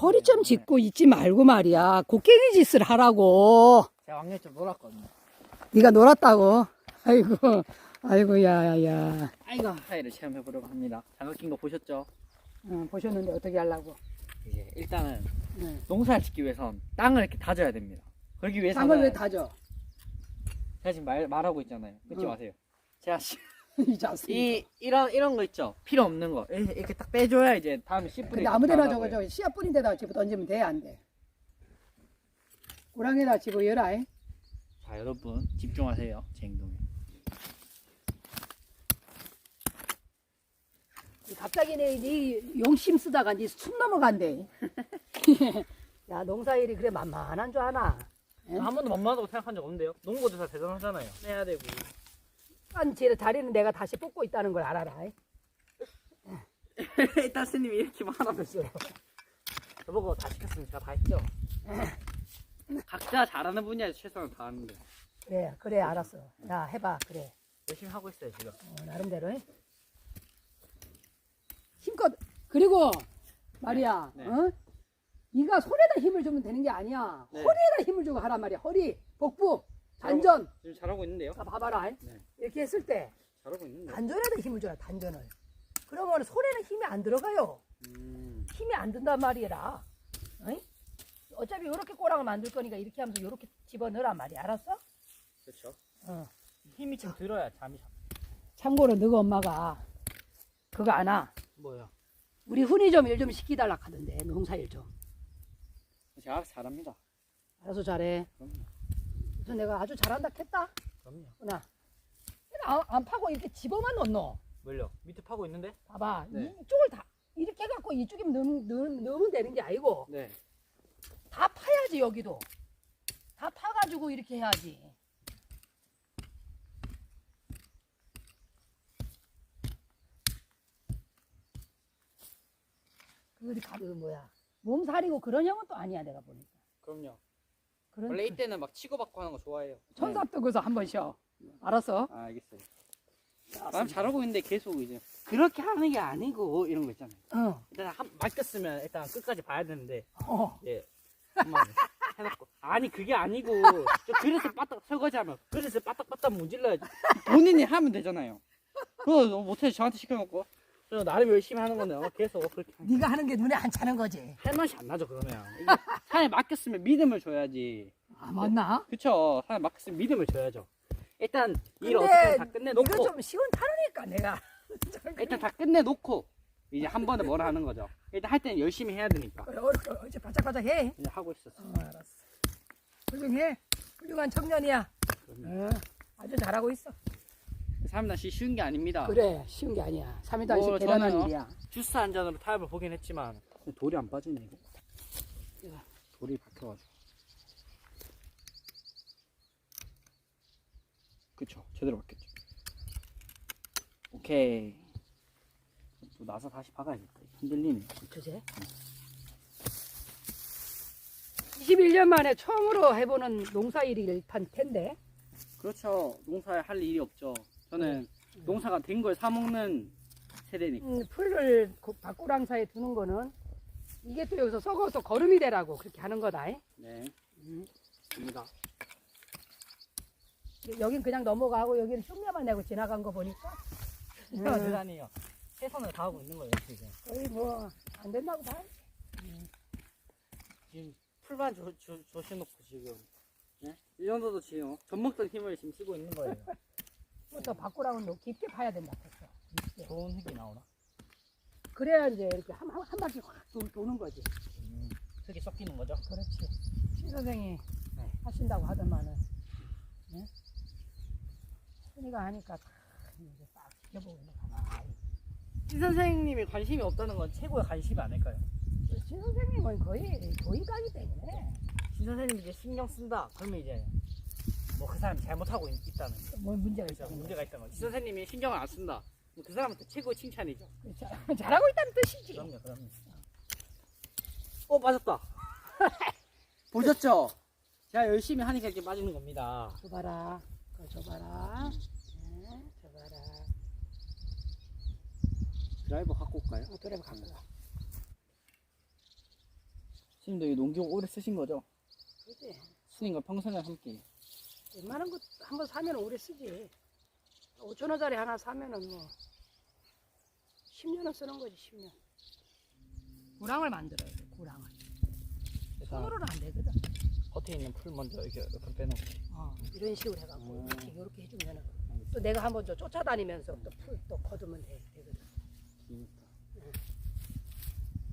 허리 좀 짚고 있지 말고 말이야. 곡괭이 짓을 하라고. 제가 왕년 좀 놀았거든요. 네가 놀았다고. 아이고, 아이고, 야, 야. 아이고 하이를 체험해보려고 합니다. 장갑 낀 거 보셨죠? 어, 보셨는데 어떻게 하려고? 이제 일단은 네. 농사를 짓기 위해선 땅을 이렇게 다져야 됩니다. 그러기 위해서는 땅을 왜 다져? 제가 지금 말, 말하고 있잖아요. 끊지 응. 마세요. 제가 씨- 이 자식. 이 이런 이런 거 있죠. 필요 없는 거 이렇게, 이렇게 딱 빼줘야 이제 다음에 씨 뿌리. 근데 아무데나 저거 저 씨앗 뿌린 데다가 집어 던지면 돼, 안 돼? 고랑에다 집어 열어. 잉? 자 여러분 집중하세요 제 행동에. 갑자기 내, 네 용심 쓰다가 네숨 넘어간대. 야, 농사일이 그래 만만한 줄 아나? 응? 한 번도 만만하다고 생각한 적 없는데요. 농부들 다 대단하잖아요. 해야 되고. 한제 다리는 내가 다시 뽑고 있다는 걸 알아라. 잉? 일단 스님이 이렇게 말하면서 저보고 다 시켰으면 제가 다 했죠. 각자 잘하는 분야에서 최선을 다하는데 그래, 그래, 알았어. 야, 해봐, 그래. 열심히 하고 있어요 지금. 어, 나름대로. 잉? 힘껏. 그리고 말이야, 네. 어? 네가 손에다 힘을 주면 되는 게 아니야. 네. 허리에다 힘을 주고 하란 말이야. 허리, 복부, 단전. 지금 잘하고 있는데요. 자, 봐봐라. 잉? 네. 이렇게 했을 때 잘하고 있는데. 단전에다 힘을 줘라, 단전을. 그러면 손에는 힘이 안 들어가요. 음, 힘이 안 든단 말이라. 어이? 어차피 이렇게 꼬랑을 만들 거니까 이렇게 하면서 이렇게 집어넣으란 말이야. 알았어? 그렇죠. 어. 힘이 좀 들어야 잠이 잡. 참고로 너가 엄마가 그거 안 와. 뭐야? 우리 훈이 좀 일 좀 시키달라 하던데 농사 일 좀. 제가 잘합니다. 알아서 잘해. 그럼요. 그래서 내가 아주 잘한다 했다. 그럼요. 훈아. 안, 안 파고 이렇게 집어만 넣노. 뭘요? 밑에 파고 있는데? 봐봐. 네. 이쪽을 다 이렇게 해갖고 이쪽에 넣으면, 넣으면, 넣으면 되는 게 아니고 네. 다 파야지 여기도. 다 파가지고 이렇게 해야지. 그리 가, 그 뭐야 몸살이고 그런 형은 또 아니야 내가 보니까. 그럼요. 그런 원래 이때는 막 치고받고 하는 거 좋아해요. 천사 뜨고서 한 번 쉬어. 알았어? 아, 알겠어요. 난 잘하고 있는데 계속 이제 그렇게 하는 게 아니고 이런 거 있잖아요. 어. 일단 한 맡겼으면 일단 끝까지 봐야 되는데 어. 예. 한번 해놓고 아니 그게 아니고 저 그릇을 빠딱 설거지하면 그릇을 빠딱빠딱 문질러야지 본인이 하면 되잖아요. 그거 못해 저한테 시켜놓고 저 나름 열심히 하는 건데 어, 계속 그렇게 하니까 네가 하는 게 눈에 안 차는 거지. 할 맛이 안 나죠 그러면 이게 사람이 맡겼으면 믿음을 줘야지 아 맞나? 그쵸 사람이 맡겼으면 믿음을 줘야죠 일단 일 어떻게 다 이거 끝내놓고 좀 시원하니까 내가. 일단 다 끝내놓고 이제 한 번에 뭘 하는 거죠 일단 할 때는 열심히 해야 되니까 그래, 어렵게 어제 바짝바짝 해. 이제 하고 있었어 어, 알았어. 훌륭해. 훌륭한 청년이야. 그럼요. 어, 아주 잘하고 있어. 사람들이 쉬운 게 아닙니다. 그래, 쉬운 게 아니야. 3일도 안씩 뭐, 대단한 저는, 어, 일이야. 주스 한 잔으로 타협을 보긴 했지만. 돌이 안 빠지네 이거. 돌이 박혀가지고. 그쵸 제대로 박혔죠 오케이. 또 나서 다시 박아야겠다. 흔들리네. 그제? 21년 만에 처음으로 해보는 농사일일 판 텐데. 그렇죠. 농사에 할 일이 없죠 저는 농사가 된 걸 사먹는 세대니까. 음, 풀을 고- 밭고랑사에 두는 거는 이게 또 여기서 썩어서 거름이 되라고 그렇게 하는 거다. 네. 음. 입니다. 여긴 그냥 넘어가고 여기는 흉내만 내고 지나간 거 보니까. 음. 대단해요. 최선을 다하고 있는 거예요 지금. 거의 뭐 안 된다고 봐. 지금 풀만 조, 조, 조시놓고 지금. 네? 이 정도도 지금 젖먹던 힘을 지금 쓰고 있는 거예요 또 밭고랑은 너 깊게 파야 된다 했어. 깊게. 좋은 흙이 나오나? 그래야 이제 이렇게 한, 한, 한 바퀴 확 도, 도는 거지. 음, 흙이 섞이는 거죠? 그렇지. 신 선생이 네. 하신다고 하더만은, 네? 순이가 하니까 참 이제 딱 지켜보고 있는 가만히. 신 선생님이 관심이 없다는 건 최고의 관심이 아닐까요? 신 선생님은 거의 교육가기 때문에 신 선생님이 이제 신경 쓴다 그러면 이제 뭐 그 사람이 잘못하고 있, 다는 뭐 문제가 있어. 문제가 있다는 거죠 신 선생님이 신경을 안 쓴다 그 사람한테 최고 의 칭찬이죠 잘하고 있다는 뜻이지. 그럼요 그럼요 어 맞았다 보셨죠? 제가 열심히 하니까 이렇게 빠지는 겁니다 줘봐라. 그거 줘봐라. 네, 줘봐라. 드라이버 갖고 올까요? 어, 드라이브 갖고 가. 지금도 이 농기 오래 쓰신 거죠? 그지? 스님과 평생을 함께. 웬만한 거 한번 사면 오래 쓰지. 5천 원짜리 하나 사면은 뭐 10년은 쓰는 거지 10년. 구랑을 만들어야 돼. 구랑을. 일단 손으로는 안 되거든. 겉에 있는 풀 먼저 이렇게 옆에 빼놓고. 어, 이런 식으로 해갖고 음. 이렇게 이렇게 해주면은 또 내가 한번 저 쫓아다니면서 또 풀 또 거두면 돼, 되거든. 기니까.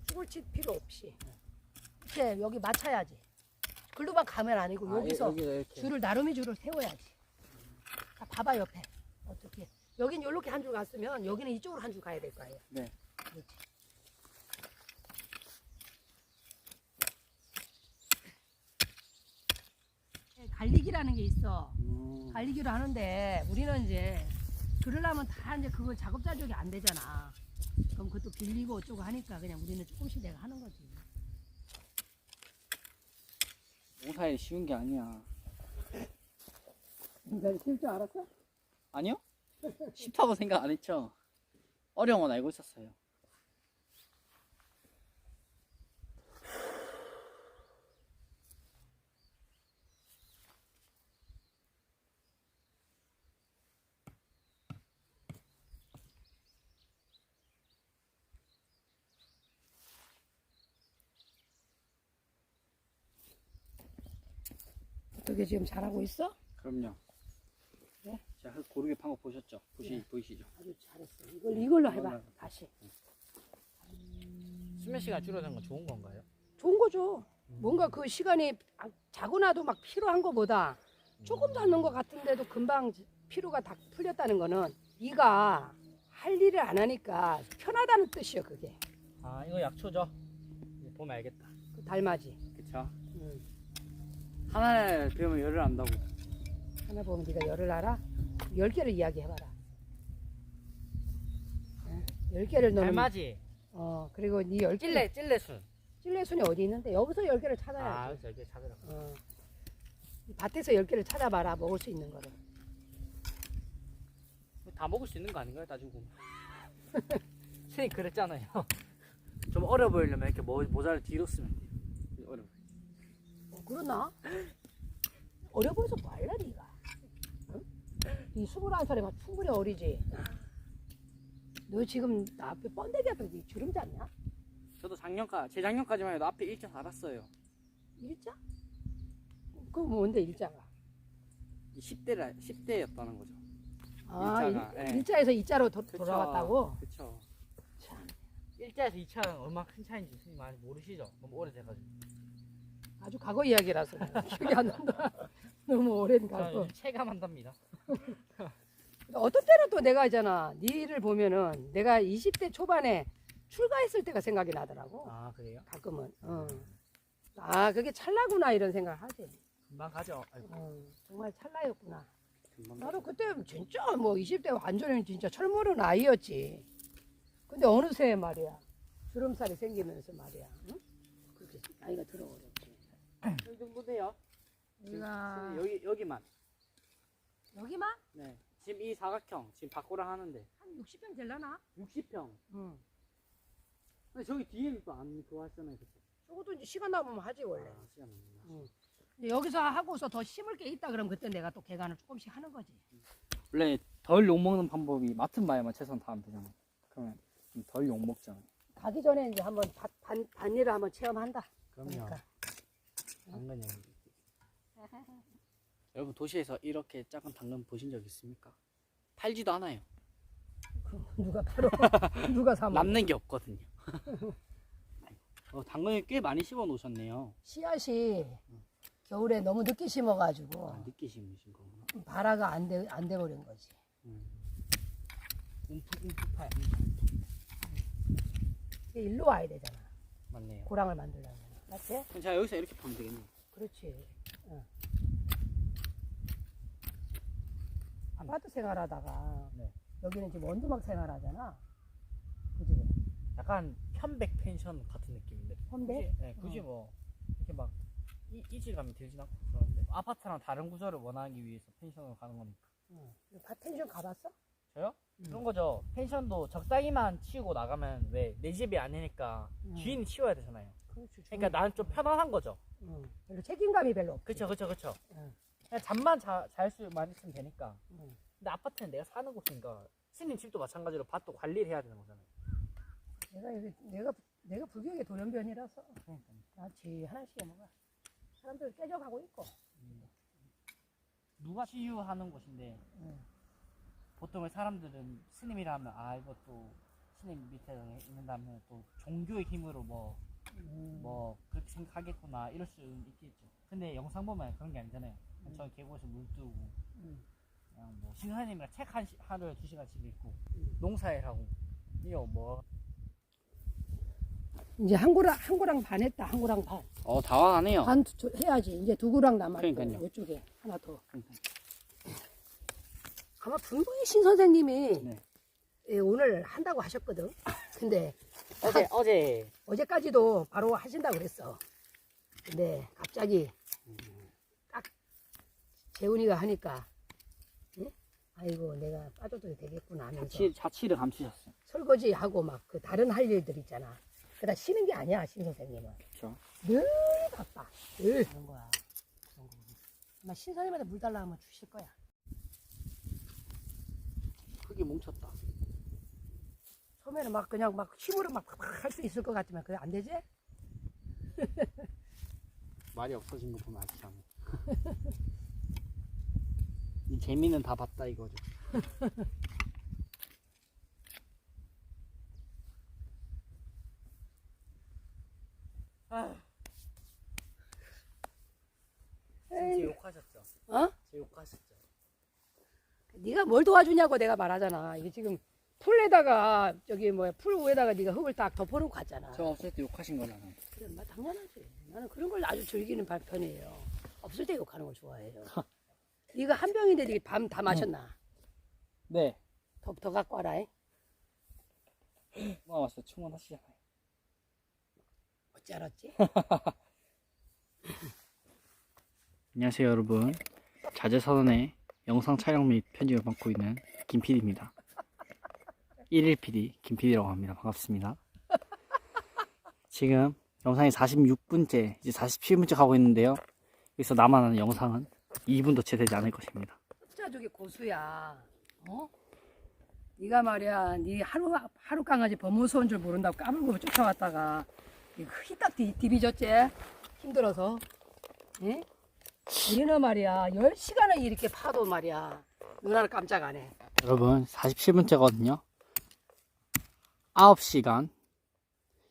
죽을 칠 필요 없이 이렇게 여기 맞춰야지. 글로만 가면 아니고 아, 여기서 이렇게. 줄을 나름의 줄을 세워야지. 자, 봐봐 옆에 어떻게. 여긴 이렇게 한 줄 갔으면 여기는 이쪽으로 한 줄 가야 될거 아니야. 네. 그렇지. 갈리기라는 게 있어. 음. 갈리기로 하는데 우리는 이제 그러려면 다 이제 그거 작업 자족이 안 되잖아. 그럼 그것도 빌리고 어쩌고 하니까 그냥 우리는 조금씩 내가 하는 거지. 농사일이 쉬운 게 아니야. 인간이 쉴 줄 알았어? 아니요? 쉽다고 생각 안 했죠? 어려운 건 알고 있었어요. 어떻게 지금 잘하고 있어? 그럼요. 네? 제가 고르게 판 거 보셨죠? 보시, 네. 보이시죠? 아주 잘했어. 이걸 이걸로 해봐. 이걸로 다시. 수면 시간 줄어드는 건 좋은 건가요? 좋은 거죠. 뭔가 그 시간이 아- 자고 나도 막 필요한 거보다 조금 더 넣은 것 같은데도 금방 피로가 다 풀렸다는 거는 네가 할 일을 안 하니까 편하다는 뜻이요 그게. 아 이거 약초죠? 보면 알겠다. 그 닮아지. 그쵸? 응. 하나를 배우면 열을 안다고. 하나 보면 네가 열을 알아? 열 개를 이야기해봐라. 응? 열 개를 넣으면 달맞이 어 그리고 네열 찔레 찔레순. 찔레순이 어디 있는데 여기서 열 개를 아 찾아야지. 여기서 이렇게 찾으라고. 어. 이 밭에서 열 개를 찾아봐라 먹을 수 있는 거를. 다 먹을 수 있는 거 아닌가요? 따지고 보면. 선생님 그랬잖아요. 좀 어려 보이려면 이렇게 모, 모자를 뒤로 쓰면. 어, 그러나? 어려 보여서 말라 니가 응? 이 21살이면 충분히 어리지 너 지금 나 앞에 번데기 앞에 네 주름 잡냐? 저도 작년까, 재작년까지만 해도 앞에 일자 살았어요. 일자? 그거 뭔데 일자가? 10대라, 10대였다는 거죠. 아 일자가, 일, 예. 일 자에서 이자로 도, 그쵸. 돌아왔다고? 그쵸. 참 일자에서 2차는 얼마나 큰 차이인지 선생님 많이 모르시죠? 너무 오래돼가지고. 아주 과거 이야기라서 기억이 안 난다. 너무 오랜 과거. 저는 체감한답니다. 어떤 때는 또 내가 있잖아. 니를 보면은 내가 20대 초반에 출가했을 때가 생각이 나더라고. 아 그래요? 가끔은. 어. 아 그게 찰나구나 이런 생각을 하지. 금방 가죠. 아이고. 어, 정말 찰나였구나. 금방 나도 그때 진짜 뭐 20대 완전히 진짜 철모른 아이였지. 근데 어느새 말이야. 주름살이 생기면서 말이야. 응? 그렇게 나이가 들어버렸지 이 정도 돼요. 내가 여기, 여기만. 여기만 네. 지금 이 사각형, 지금 바꾸라 하는데. 한 60평 될라나? 60평. 응 근데 저기 뒤에는 또안 그거 하잖아요. 그쵸? 저것도 이제 시간 남으면 하지 원래 아, 시간 없나. 이제 여기서 하고서 더 심을 게 있다 그러면 그때 내가 또 개간을 조금씩 하는 거지 원래 덜 욕먹는 방법이 맡은 바에만 최선 다하면 되잖아. 그러면 좀 덜 욕먹잖아. 가기 전에 이제 한번 밭, 반, 반일을 한번 체험한다 그럼요. 그러니까 당근이 여러분 도시에서 이렇게 작은 당근 보신 적 있습니까? 팔지도 않아요. 그 누가 팔어 누가 사 먹어 남는 게 없거든요. 어, 당근을 꽤 많이 씹어 놓으셨네요. 씨앗이 겨울에 너무 늦게 심어가지고 아, 늦게 심으신 거구나. 발화가 안 돼 안 돼 버린 거지. 음. 움푹움푹파요. 이게 일로 와야 되잖아. 맞네요. 고랑을 만들려면. 맞지? 제가 여기서 이렇게 파면 되겠네요. 그렇지. 어. 아파트 생활하다가 네. 여기는 지금 원두막 생활하잖아. 그지? 약간 편백 펜션 같은 느낌인데. 편백? 굳이, 네, 굳이 뭐 이렇게 막 이, 이질감이 들진 않고 그러는데 아파트랑 다른 구조를 원하기 위해서 펜션을 가는 거니까. 어. 밭텐션 가봤어? 저요? 음. 그런 거죠. 펜션도 적당히만 치우고 나가면 왜 내 집이 아니니까 음. 주인이 치워야 되잖아요. 그렇지. 그러니까 나는 좀 편안한 거죠. 응. 별로 책임감이 별로 없지. 그쵸, 그쵸, 그쵸. 응. 그냥 잠만 잘 수만 있으면 되니까. 응. 근데 아파트는 내가 사는 곳이니까 스님 집도 마찬가지로 밭도 관리를 해야 되는 거잖아요. 내가 여기 내가 내가 불교의 돌연변이라서 나지 하나씩 먹어. 사람들 깨져가고 있고. 누가 치유하는 곳인데 응. 보통의 사람들은 스님이라면 아 이것도 스님 밑에 있는다면 또 종교의 힘으로 뭐 뭐 음. 그렇게 생각하겠구나 이럴 수 있겠죠. 근데 영상 보면 그런 게 아니잖아요. 음. 저는 계곡에서 물 뜨고 음. 그냥 뭐 신사님이랑 책한 하루에 두 시간씩 읽고 음. 농사일 하고 이거 뭐 이제 한 고랑 한 고랑 반 했다. 한 고랑 반. 어, 다 와가네요. 반 두- 해야지. 이제 두 고랑 남았고 그러니까요. 이쪽에 하나 더. 아마 분부의 신 선생님이 네. 예, 오늘 한다고 하셨거든. 근데 어제 어제 어제까지도 바로 하신다고 그랬어. 근데 갑자기 딱 재훈이가 하니까 예? 아이고 내가 빠져도 되겠구나 하면서 자치, 자치를 감추셨어요. 설거지하고 막 그 다른 할 일들 있잖아. 그다 쉬는 게 아니야 신 선생님은 그렇죠. 늘 바빠. 늘 그런 거야. 그런 거. 아마 신 선생님한테 물 달라 하면 주실 거야. 크게 뭉쳤다. 처음에는 막 그냥 막 힘으로 막 할 수 있을 것 같지만 그게 안 되지? 말이 없어진 거 보면 않아요. 이 재미는 다 봤다 이거죠. 제 욕하셨죠. 어? 제 욕하셨죠. 네가 뭘 도와주냐고 내가 말하잖아. 이게 지금 풀에다가 저기 뭐야 풀 위에다가 네가 흙을 딱 덮어놓고 갔잖아. 저 없을 때 욕하신 거잖아요. 그래, 뭐 당연하지. 나는 그런 걸 아주 즐기는 반- 편이에요. 없을 때 욕하는 걸 좋아해요. 네가 한 병인데 네가 밤 다 마셨나? 네. 더, 더 갖고 와라. 잉? 와 왔어 충원하시잖아요. 어찌 알았지? 안녕하세요 여러분. 자제선언의 영상 촬영 및 편집을 맡고 있는 김 PD입니다. 1일 PD 김 PD라고 합니다. 반갑습니다. 지금 영상이 46분째, 이제 47분째 가고 있는데요. 여기서 남아나는 영상은 2분도 채 되지 않을 것입니다. 진짜 저게 고수야. 어? 네가 말이야, 네 하루 하루 강아지 범무서운 줄 모른다고 까불고 쫓아왔다가 이거 흙이 딱 뒤, 디비졌지? 힘들어서. 예? 우리는 말이야, 10시간을 이렇게 파도 말이야. 눈 하나 깜짝 안 해. 여러분 47분째거든요 9시간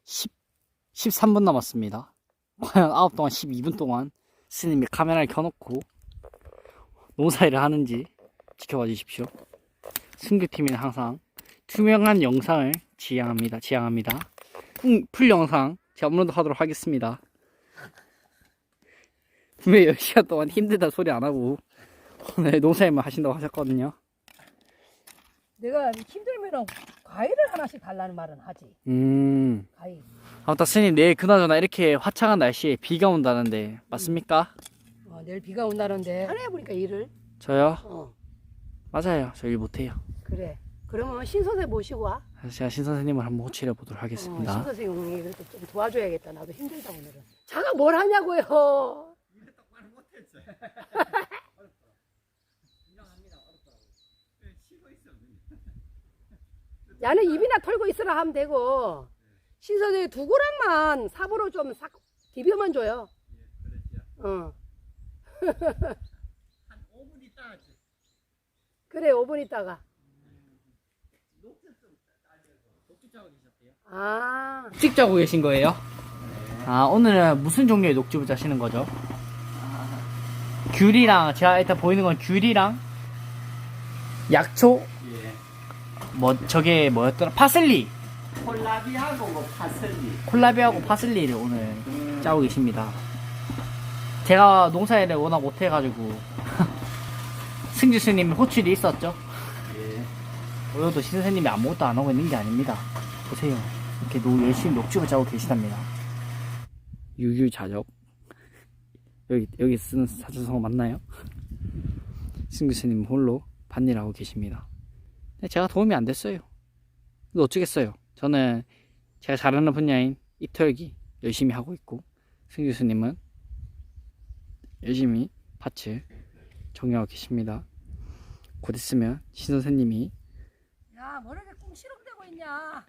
10, 13분 남았습니다. 과연 9 동안 12분 동안 스님이 카메라를 켜놓고 농사일을 하는지 지켜봐 주십시오. 승규팀은 항상 투명한 영상을 지향합니다 지향합니다. 음, 풀 영상 제가 업로드 하도록 하겠습니다. 분명히 10시간 동안 힘들다 소리 안 하고 오늘 농사일만 하신다고 하셨거든요. 내가 힘들면 과일을 하나씩 달라는 말은 하지. 음. 과일. 아무튼 스님 내일 그나저나 이렇게 화창한 날씨에 비가 온다는데 맞습니까? 어, 내일 비가 온다는데 하루에 보니까 일을. 저요? 어, 맞아요. 저 일 못해요. 그래. 그러면 신 선생 모시고 와. 그래서 제가 신 선생님을 한번 호출해 보도록 어, 하겠습니다. 신선생이 그래도 좀 도와줘야겠다. 나도 힘들다 오늘은. 자가 뭘 하냐고요. 야는 입이나 털고 있으라 하면 되고 신선생이 두 고랑만 삽으로 좀싹 비벼만 줘요. 어. 그래 5분 있다가. 아. 녹즙 짜고 계신 거예요? 아 오늘은 무슨 종류의 녹즙을 짜시는 거죠? 귤이랑 제가 일단 보이는 건 귤이랑 약초 뭐 저게 뭐였더라 파슬리 콜라비하고 뭐 파슬리. 콜라비하고 파슬리를 오늘 짜고 계십니다. 제가 농사일을 워낙 못해가지고 승주 스님 호출이 있었죠. 오늘도 신 선생님이 아무것도 안 하고 있는 게 아닙니다. 보세요. 이렇게 노, 열심히 녹즙을 짜고 계시답니다. 유유자적. 여기, 여기 쓰는 사주성어 맞나요? 승주 스님 홀로 반일하고 계십니다. 제가 도움이 안 됐어요. 근데 어쩌겠어요. 저는 제가 잘하는 분야인 입털기 열심히 하고 있고 승 교수님은 열심히 밭을 정리하고 계십니다. 곧 있으면 신 선생님이 야, 뭐 이렇게 꿍시렁대고 있냐?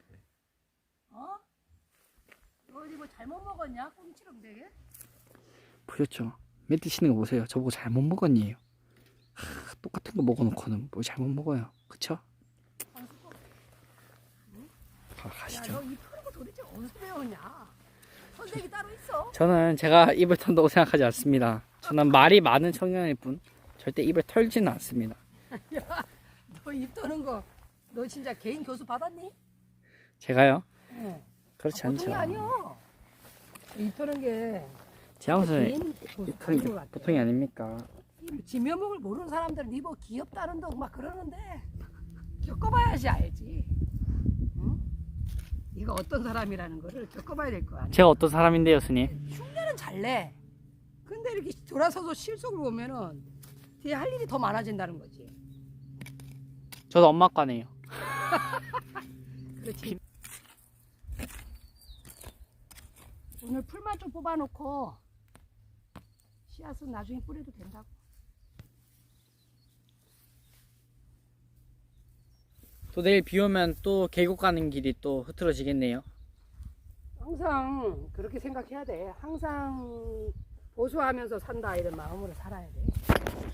어? 너 어디 뭐 잘못 먹었냐? 꿍시렁대게? 보셨죠? 멘트 치는 거 보세요. 저보고 잘못 먹었니에요. 하, 똑같은 거 먹어놓고는 뭘 잘못 먹어요. 그쵸? 가, 가시죠. 너이 푸는 거 도대체 어디서 배웠냐? 선생이 따로 있어? 저는 제가 입을 턴다고 생각하지 않습니다. 저는 말이 많은 청년일 뿐 절대 입을 털지는 않습니다. 너입 터는 거, 너 진짜 개인 교수 받았니? 제가요? 응. 그렇지 아, 보통이 않죠. 아니요. 입 터는 게 제가 무슨 개인 교수 거 같아. 보통이 아닙니까? 지면목을 모르는 사람들은 니뭐 귀엽다는 둥막 그러는데 겪어봐야지 알지. 응? 네가 어떤 사람이라는 거를 겪어봐야 될 거 아니야. 제가 어떤 사람인데요, 스님? 흉내는 잘 내. 근데 이렇게 돌아서서 실속을 보면은 뒤에 할 일이 더 많아진다는 거지. 저도 엄마 과네요. 그렇지. 오늘 풀만 좀 뽑아놓고 씨앗은 나중에 뿌려도 된다고. 또 내일 비 오면 또 계곡 가는 길이 또 흐트러지겠네요. 항상 그렇게 생각해야 돼. 항상 보수하면서 산다 이런 마음으로 살아야 돼.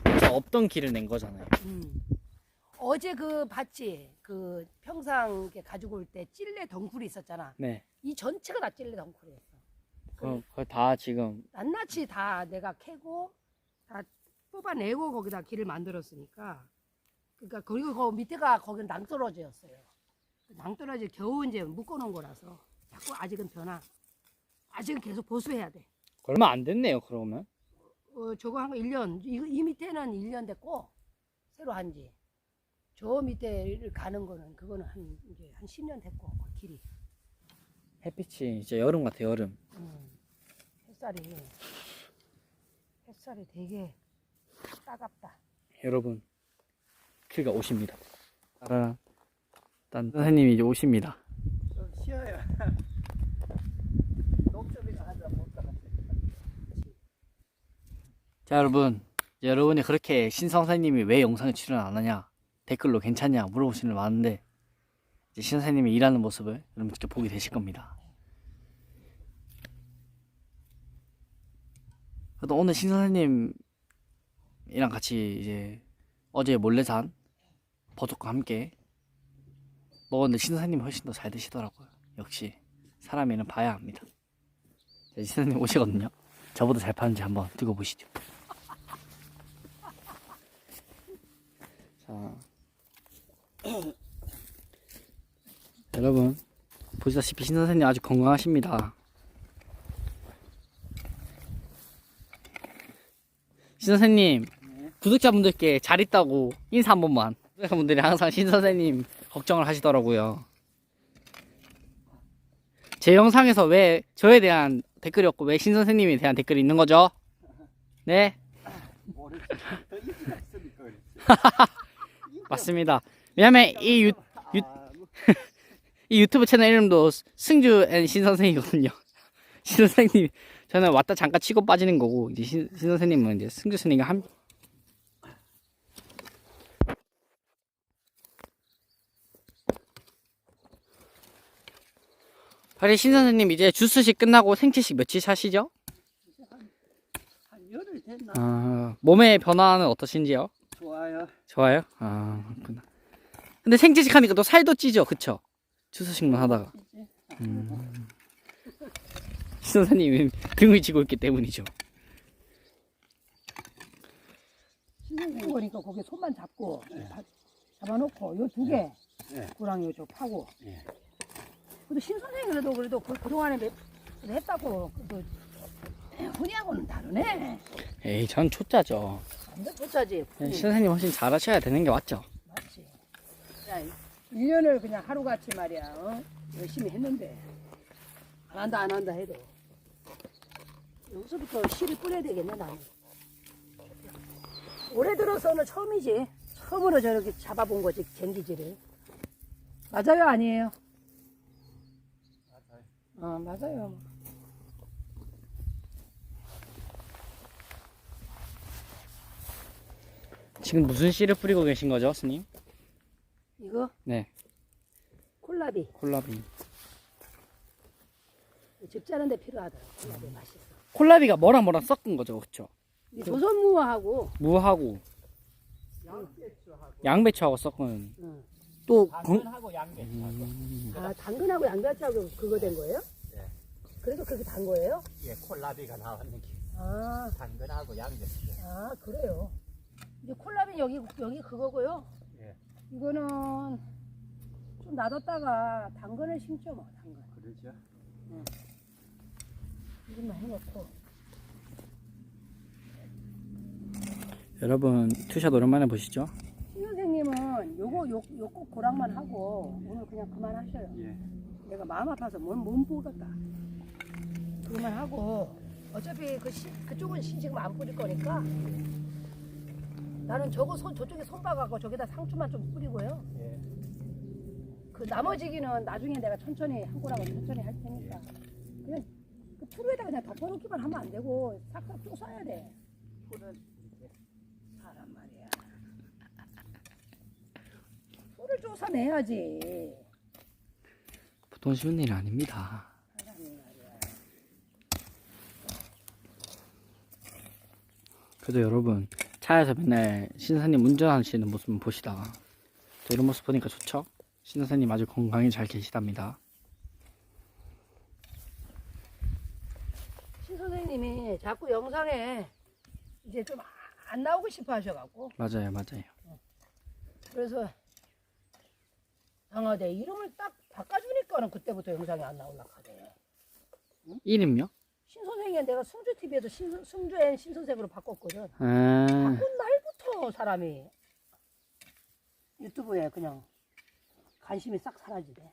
진짜 없던 길을 낸 거잖아요. 음. 어제 그 봤지? 그 평상 이렇게 가지고 올 때 찔레 덩굴이 있었잖아. 네. 이 전체가 다 찔레 덩굴이었어. 그럼 그걸 다 지금 낱낱이 다 내가 캐고 다 뽑아내고 거기다 길을 만들었으니까 그러니까 그리고 그 밑에가 거기는 낭떠러지였어요. 낭떠러지 겨우 이제 묶어놓은 거라서 자꾸 아직은 변화. 아직은 계속 보수해야 돼. 얼마 안 됐네요. 그러면 어, 저거 한 거 1년. 이, 이 밑에는 1년 됐고 새로 한 지. 저 밑에를 가는 거는 그거는 한 이제 한 10년 됐고 그 길이. 햇빛이 이제 여름 같아 여름. 음, 햇살이 햇살이 되게 따갑다. 여러분 길가 오십니다. 따라란. 딴 선생님이 이제 오십니다. 좀 쉬어요. 녹점이나 하자 못 가라. 자 여러분 여러분이 그렇게 신 선생님이 왜 영상에 출연 안 하냐 댓글로 괜찮냐 물어보시는 분 많은데 이제 신 선생님이 일하는 모습을 여러분 직접 보게 되실 겁니다. 그래도 오늘 신 선생님이랑 같이 이제 어제 몰래 산 버섯과 함께 먹었는데 신 선생님이 훨씬 더 잘 드시더라고요. 역시 사람에는 봐야 합니다. 자, 신 선생님 오시거든요. 저보다 잘 파는지 한번 두고 보시죠. 자, 여러분 보시다시피 신 선생님 아주 건강하십니다. 신 선생님 구독자분들께 잘 있다고 인사 한 번만. 구독자분들이 항상 신 선생님 걱정을 하시더라고요. 제 영상에서 왜 저에 대한 댓글이 없고 왜 신 선생님에 대한 댓글이 있는 거죠? 네. 맞습니다. 왜냐면 이, 유, 유, 이 유튜브 채널 이름도 승주 앤 신 선생이거든요. 신 선생님, 저는 왔다 잠깐 치고 빠지는 거고, 이제 신, 신 선생님은 이제 승주 선생님과 함, 사실 신 선생님 이제 주스식 끝나고 생치식 며칠 차시죠? 한 열흘 됐나? 아, 몸의 변화는 어떠신지요? 좋아요. 좋아요? 아, 그렇구나. 근데 생채식 하니까 또 살도 찌죠, 그쵸? 주스식만 하다가. 음. 시 선생님이 등을 지고 있기 때문이죠. 신경 거니까 거기에 손만 잡고 다 잡아놓고 요 두개 네. 구랑 요저 파고. 네. 근데 신 선생님 그래도 그래도 그, 그동안에 몇, 했다고 그래도 훈이하고는 다르네. 에이, 전 초짜죠. 완전 좋자지. 시 선생님 훨씬 잘하셔야 되는 게 맞죠? 맞지. 야, 1년을 그냥 하루같이 말이야, 어? 열심히 했는데. 안 한다, 안 한다 해도. 여기서부터 씨를 뿌려야 되겠네, 나는. 올해 들어서는 처음이지. 처음으로 저렇게 잡아본 거지, 쟁기질을. 맞아요, 아니에요? 아, 맞아요. 지금 무슨 씨를 뿌리고 계신 거죠, 스님? 이거 네, 콜라비 콜라비. 집 짜는데 필요하더라. 콜라비 맛있어. 콜라비가 뭐랑 뭐랑 섞은 거죠, 그렇죠? 이 조선 무하고. 무하고 양배추하고 섞은 응. 또 당근하고 양배추하고 아 당근하고 양배추하고 그거 된 거예요? 네. 그래서 그렇게 단 거예요? 예, 콜라비가 나왔는 게 아, 당근하고 양배추. 아 그래요. 이제 콜라비 여기 여기 그거고요. 예. 이거는 좀 놔뒀다가 당근을 심죠 뭐 당근. 그러죠. 이것만 해놓고 여러분 투샷 오랜만에 보시죠. 신 선생님은 요거 요, 요꼭 고랑만 하고 오늘 그냥 그만하셔요. 예. 내가 마음 아파서 못, 못 보겠다. 그만 하고 어차피 그 시, 그쪽은 신 지금 안 뿌릴 거니까 나는 저거 손 저쪽에 손봐갖고 저기다 상추만 좀 뿌리고요. 예. 그 나머지기는 나중에 내가 천천히 한 거라고 천천히 할 테니까 그냥 그 투루에다 그냥 덮어놓기만 하면 안 되고 싹싹 쪼숴야 돼. 풀은 사람 말이야. 풀을 쪼사내야지. 보통 쉬운 일이 아닙니다. 사람이 말이야. 그래도 여러분 차에서 맨날 신사님 운전하시는 모습 보시다가 또 이런 모습 보니까 좋죠? 신사님 아주 건강히 잘 계시답니다. 신 선생님이 자꾸 영상에 이제 좀 안 나오고 싶어 하셔갖고 맞아요, 맞아요. 그래서 장하대 이름을 딱 바꿔주니까는 그때부터 영상이 안 나올라 하대. 이름요? 신 선생이 내가 승주 TV에도 신, 승주엔 신 선생으로 바꿨거든. 아, 바꾼 날부터 사람이 유튜브에 그냥 관심이 싹 사라지대.